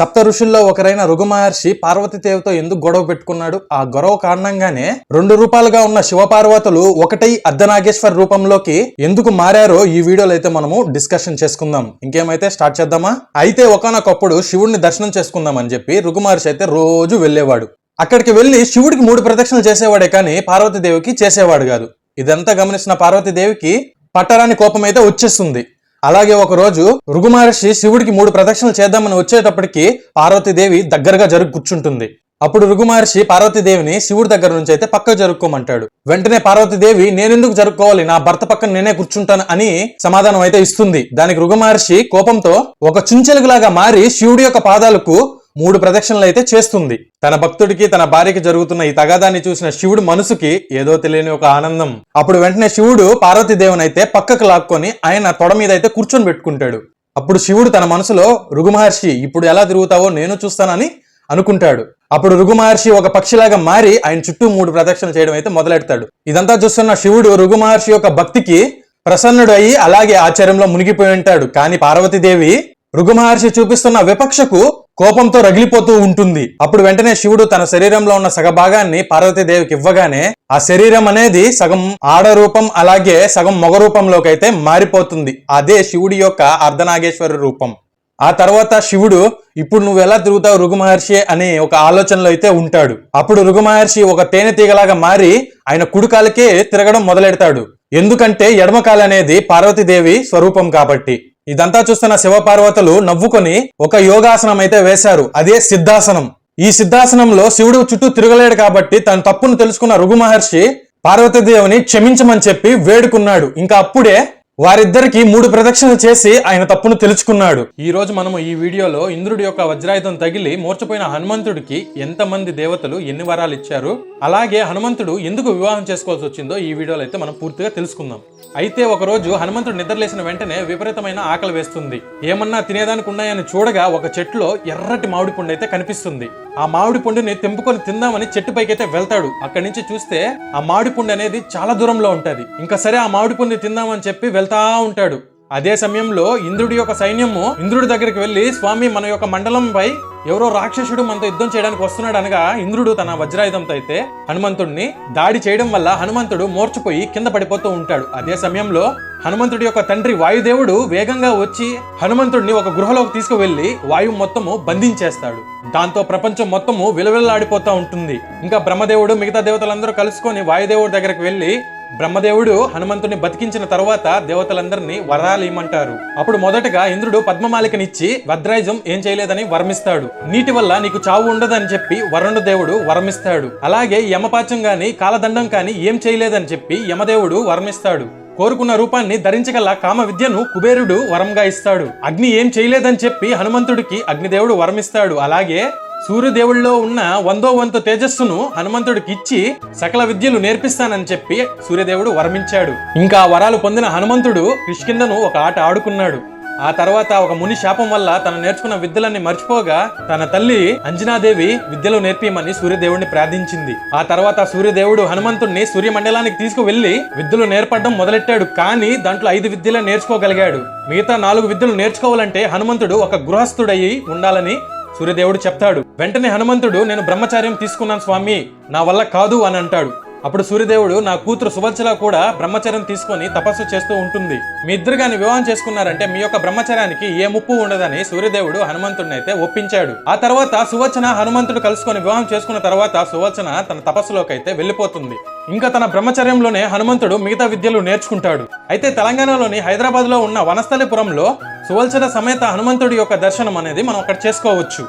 సప్త ఋషుల్లో ఒకరైన రుగు మహర్షి పార్వతీదేవితో ఎందుకు గొడవ పెట్టుకున్నాడు? ఆ గొడవ కారణంగానే రెండు రూపాలుగా ఉన్న శివపార్వతులు ఒకటై అర్ధనాగేశ్వర రూపంలోకి ఎందుకు మారారో ఈ వీడియోలో అయితే మనము డిస్కషన్ చేసుకుందాం. ఇంకేమైతే స్టార్ట్ చేద్దామా? అయితే ఒకనొకప్పుడు శివుడిని దర్శనం చేసుకుందాం అని చెప్పి రుగు మహర్షి అయితే రోజు వెళ్ళేవాడు. అక్కడికి వెళ్ళి శివుడికి మూడు ప్రదక్షిణలు చేసేవాడే కానీ పార్వతీదేవికి చేసేవాడు కాదు. ఇదంతా గమనించిన పార్వతీదేవికి పట్టరాని కోపం అయితే వచ్చేస్తుంది. అలాగే ఒక రోజు రుగు మహర్షి శివుడికి మూడు ప్రదక్షిణలు చేద్దామని వచ్చేటప్పటికి పార్వతీదేవి దగ్గరగా జరుగు కూర్చుంటుంది. అప్పుడు రుగుమహర్షి పార్వతీదేవిని శివుడి దగ్గర నుంచి అయితే పక్కకు జరుపుకోమంటాడు వెంటనే పార్వతీదేవి నేనెందుకు జరుపుకోవాలి నా భర్త పక్కన నేనే కూర్చుంటాను అని సమాధానం అయితే ఇస్తుంది. దానికి రుగుమహర్షి కోపంతో ఒక చుంచెలుగులాగా మారి శివుడి యొక్క పాదాలకు మూడు ప్రదక్షిణలు అయితే చేస్తుంది. తన భక్తుడికి తన భార్యకి జరుగుతున్న ఈ తగాదాన్ని చూసిన శివుడు మనసుకి ఏదో తెలియని ఒక ఆనందం. అప్పుడు వెంటనే శివుడు పార్వతీదేవుని అయితే పక్కకు లాక్కొని ఆయన తొడ మీద అయితే కూర్చొని పెట్టుకుంటాడు. అప్పుడు శివుడు తన మనసులో రుగుమహర్షి ఇప్పుడు ఎలా తిరుగుతావో నేను చూస్తానని అనుకుంటాడు. అప్పుడు రుగు మహర్షి ఒక పక్షిలాగా మారి ఆయన చుట్టూ మూడు ప్రదక్షిణలు చేయడం అయితే మొదలెడతాడు. ఇదంతా చూస్తున్న శివుడు రుగు మహర్షి యొక్క భక్తికి ప్రసన్నుడు అయి అలాగే ఆచార్యంలో మునిగిపోయి ఉంటాడు. కానీ పార్వతీదేవి రుగు మహర్షి చూపిస్తున్న విపక్షకు కోపంతో రగిలిపోతూ ఉంటుంది. అప్పుడు వెంటనే శివుడు తన శరీరంలో ఉన్న సగభాగాన్ని పార్వతీదేవికి ఇవ్వగానే ఆ శరీరం అనేది సగం ఆడ రూపం అలాగే సగం మొగ రూపంలోకి అయితే మారిపోతుంది. అదే శివుడి యొక్క అర్ధనాగేశ్వర రూపం. ఆ తర్వాత శివుడు ఇప్పుడు నువ్వు ఎలా తిరుగుతావు రుగుమహర్షి? అని అనే ఒక ఆలోచనలో అయితే ఉంటాడు. అప్పుడు రుగుమహర్షి ఒక తేనె తీగలాగా మారి ఆయన కుడికాలకే తిరగడం మొదలెడతాడు. ఎందుకంటే ఎడమకాలు అనేది పార్వతీదేవి స్వరూపం కాబట్టి. ఇదంతా చూస్తున్న శివపార్వతులు నవ్వుకొని ఒక యోగాసనం అయితే వేశారు. అదే సిద్ధాసనం. ఈ సిద్ధాసనంలో శివుడు చుట్టూ తిరగలేడు కాబట్టి తన తప్పును తెలుసుకున్న రుగు మహర్షి పార్వతీదేవిని క్షమించమని చెప్పి వేడుకున్నాడు. ఇంకా అప్పుడే వారిద్దరికి మూడు ప్రదక్షిణలు చేసి ఆయన తప్పును తెలుసుకున్నాడు. ఈ రోజు మనము ఈ వీడియోలో ఇంద్రుడి యొక్క వజ్రాయుధం తగిలి మూర్చపోయిన హనుమంతుడికి ఎంతమంది దేవతలు ఎన్ని వరాలు ఇచ్చారు? అలాగే హనుమంతుడు ఎందుకు వివాహం చేసుకోవాల్సి వచ్చిందో ఈ వీడియోలో అయితే మనం పూర్తిగా తెలుసుకుందాం. అయితే ఒక రోజు హనుమంతుడు నిద్రలేసిన వెంటనే విపరీతమైన ఆకలి వేస్తుంది. ఏమన్నా తినేదానికి ఉన్నాయని చూడగా ఒక చెట్టులో ఎర్రటి మామిడి పండు అయితే కనిపిస్తుంది. ఆ మామిడి పండుని తెంపుకొని తిందామని చెట్టు పైకి అయితే వెళ్తాడు. అక్కడి నుంచి చూస్తే ఆ మామిడి పండు అనేది చాలా దూరంలో ఉంటది. ఇంకా సరే ఆ మామిడి పండు తిందామని చెప్పి వెళ్తా ఉంటాడు. అదే సమయంలో ఇంద్రుడి యొక్క సైన్యము ఇంద్రుడి దగ్గరికి వెళ్ళి స్వామి మన యొక్క మండలంపై ఎవరో రాక్షసుడు మనతో యుద్ధం చేయడానికి వస్తున్నాడు అనగా ఇంద్రుడు తన వజ్రాయుధంతో అయితే హనుమంతుడిని దాడి చేయడం వల్ల హనుమంతుడు మోర్చిపోయి కింద పడిపోతూ ఉంటాడు. అదే సమయంలో హనుమంతుడి యొక్క తండ్రి వాయుదేవుడు వేగంగా వచ్చి హనుమంతుడిని ఒక గృహలోకి తీసుకువెళ్ళి వాయువు మొత్తము బంధించేస్తాడు. దాంతో ప్రపంచం మొత్తము విలవిల్లాడిపోతూ ఉంటుంది. ఇంకా బ్రహ్మదేవుడు మిగతా దేవతలందరూ కలుసుకొని వాయుదేవుడి దగ్గరికి వెళ్ళి బ్రహ్మదేవుడు హనుమంతుని బతికించిన తర్వాత దేవతలందరినీ వరాలు ఇమ్మంటారు. అప్పుడు మొదటగా ఇంద్రుడు పద్మమాలికనిచ్చి వజ్రాయుజం ఏం చేయలేదని వర్మిస్తాడు. నీటి వల్ల నీకు చావు ఉండదని చెప్పి వరుణ దేవుడు వరమిస్తాడు. అలాగే యమపాచం గాని కాలదండం కాని ఏం చేయలేదని చెప్పి యమదేవుడు వరమిస్తాడు. కోరుకున్న రూపాన్ని ధరించగల కామ విద్యను కుబేరుడు వరంగా ఇస్తాడు. అగ్ని ఏం చేయలేదని చెప్పి హనుమంతుడికి అగ్నిదేవుడు వరమిస్తాడు. అలాగే సూర్యదేవుల్లో ఉన్న వందో వంతు తేజస్సును హనుమంతుడికి ఇచ్చి సకల విద్యలు నేర్పిస్తానని చెప్పి సూర్యదేవుడు వరమించాడు. ఇంకా వరాలు పొందిన హనుమంతుడు కిష్కిందను ఒక ఆట ఆడుకున్నాడు. ఆ తర్వాత ఒక ముని శాపం వల్ల తను నేర్చుకున్న విద్యలన్నీ మర్చిపోగా తన తల్లి అంజనాదేవి విద్యలు నేర్పియమని సూర్యదేవుడిని ప్రార్థించింది. ఆ తర్వాత సూర్యదేవుడు హనుమంతుడిని సూర్యమండలానికి తీసుకువెళ్ళి విద్యలు నేర్పడం మొదలెట్టాడు. కానీ దాంట్లో ఐదు విద్యలు నేర్చుకోగలిగాడు. మిగతా నాలుగు విద్యలు నేర్చుకోవాలంటే హనుమంతుడు ఒక గృహస్థుడయి ఉండాలని సూర్యదేవుడు చెప్తాడు. వెంటనే హనుమంతుడు నేను బ్రహ్మచార్యం తీసుకున్నాను స్వామి. నా వల్ల కాదు అని అంటాడు. అప్పుడు సూర్యదేవుడు నా కూతురు సువచ్చల కూడా బ్రహ్మచర్యం తీసుకొని తపస్సు చేస్తూ ఉంటుంది. మీ ఇద్దరు గాని వివాహం చేసుకున్నారంటే మీ యొక్క బ్రహ్మచర్యానికి ఏ ముప్పు ఉండదని సూర్యదేవుడు హనుమంతుడిని అయితే ఒప్పించాడు. ఆ తర్వాత సువచన హనుమంతుడు కలుసుకొని వివాహం చేసుకున్న తర్వాత సువచన తన తపస్సులోకి అయితే వెళ్ళిపోతుంది. ఇంకా తన బ్రహ్మచర్యంలోనే హనుమంతుడు మిగతా విద్యలు నేర్చుకుంటాడు. అయితే తెలంగాణలోని హైదరాబాద్లో ఉన్న వనస్థలిపురంలో సువల్చన సమేత హనుమంతుడి యొక్క దర్శనం అనేది మనం అక్కడ చేసుకోవచ్చు.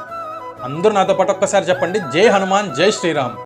అందరూ నాతో పాటు ఒక్కసారి చెప్పండి. జై హనుమాన్ జై శ్రీరామ్.